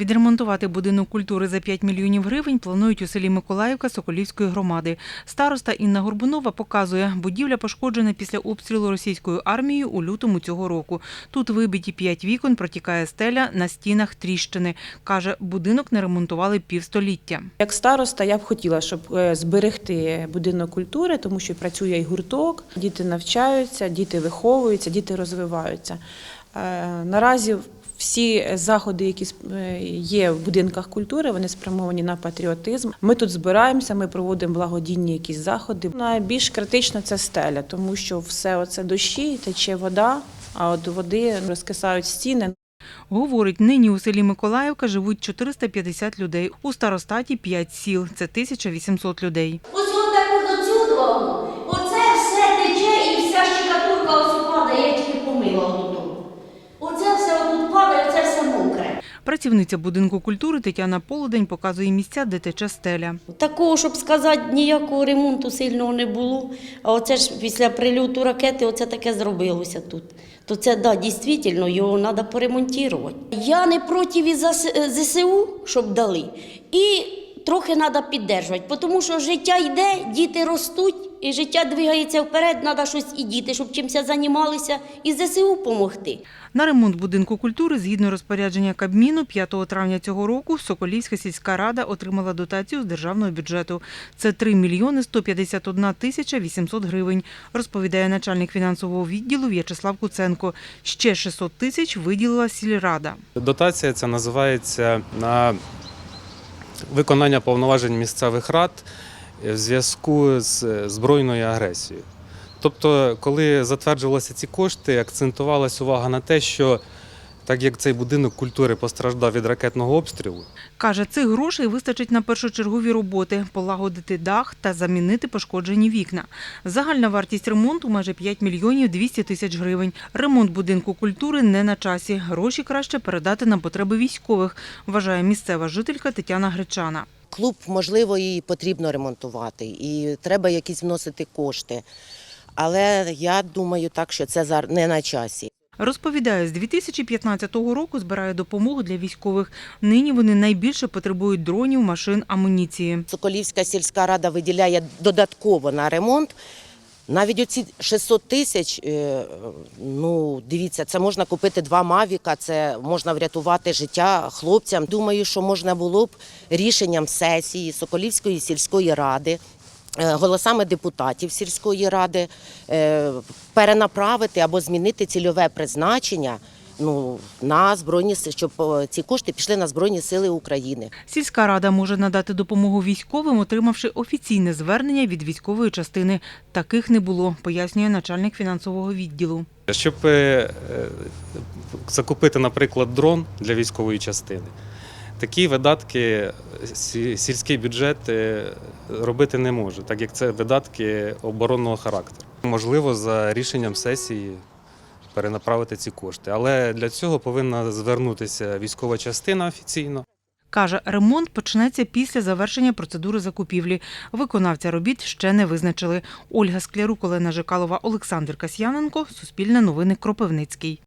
Відремонтувати будинок культури за 5 мільйонів гривень планують у селі Миколаївка Соколівської громади. Староста Інна Горбунова показує, будівля пошкоджена після обстрілу російською армією у лютому цього року. Тут вибиті 5 вікон, протікає стеля, на стінах тріщини. Каже, будинок не ремонтували півстоліття. Як староста, я б хотіла, щоб е, зберегти будинок культури, тому що працює і гурток, діти навчаються, діти виховуються, діти розвиваються. Е, Наразі всі заходи, які е, є в будинках культури, вони спрямовані на патріотизм. Ми тут збираємося, ми проводимо благодійні якісь заходи. Найбільш критично це стеля, тому що все оце дощі, тече вода, а от води розкисають стіни. Говорить, нині у селі Миколаївка живуть 450 людей. У старостаті 5 сіл. Це 1800 людей. Ось от таку до цю дорогу, оце все тече і вся щекатурка ось падає, я тільки помила отут. Оце все отут падає, оце все мокре. Працівниця будинку культури Тетяна Полудень показує місця, де тече стеля. Такого, щоб сказати, ніякого ремонту сильного не було. А оце ж після прильоту ракети оце таке зробилося тут. То це, да, дійсно, його треба поремонтувати. Я не проти ЗС- ЗСУ, щоб дали. І трохи треба піддержувати, тому що життя йде, діти ростуть, і життя двигається вперед, треба щось і діти, щоб чимось займалися, і ЗСУ допомогти. На ремонт будинку культури, згідно розпорядження Кабміну, 5 травня цього року Соколівська сільська рада отримала дотацію з державного бюджету. Це 3 мільйони 151 тисяча 800 гривень, розповідає начальник фінансового відділу В'ячеслав Куценко. Ще 600 тисяч виділила сільрада. Дотація ця називається на виконання повноважень місцевих рад в зв'язку з збройною агресією. Тобто, коли затверджувалися ці кошти, акцентувалась увага на те, що так як цей будинок культури постраждав від ракетного обстрілу, Каже, цих грошей вистачить на першочергові роботи – полагодити дах та замінити пошкоджені вікна. Загальна вартість ремонту – майже 5 мільйонів 200 тисяч гривень. Ремонт будинку культури не на часі. Гроші краще передати на потреби військових, вважає місцева жителька Тетяна Гречана. Клуб, можливо, і потрібно ремонтувати, і треба якісь вносити кошти. Але я думаю так, що це не на часі. Розповідає, з 2015 року збирає допомогу для військових. Нині вони найбільше потребують дронів, машин, амуніції. Соколівська сільська рада виділяє додатково на ремонт. Навіть оці 600 тисяч, е, ну дивіться, це можна купити два мавіка, це можна врятувати життя хлопцям. Думаю, що можна було б рішенням сесії Соколівської сільської ради, е, голосами депутатів сільської ради е, перенаправити або змінити цільове призначення. Ну на збройні Си- щоб е, ці кошти пішли на збройні сили України. Сільська рада може надати допомогу військовим, отримавши офіційне звернення від військової частини. Таких не було, пояснює начальник фінансового відділу. щоб е, закупити, наприклад, дрон для військової частини, такі видатки сільський бюджет е, робити не може, так як це видатки оборонного характеру. Можливо, за рішенням сесії перенаправити ці кошти, але для цього повинна звернутися військова частина офіційно. Каже, ремонт почнеться після завершення процедури закупівлі. Виконавця робіт ще не визначили. Ольга Склярук, Олена Жикалова, Олександр Касьяненко. Суспільне новини Кропивницький.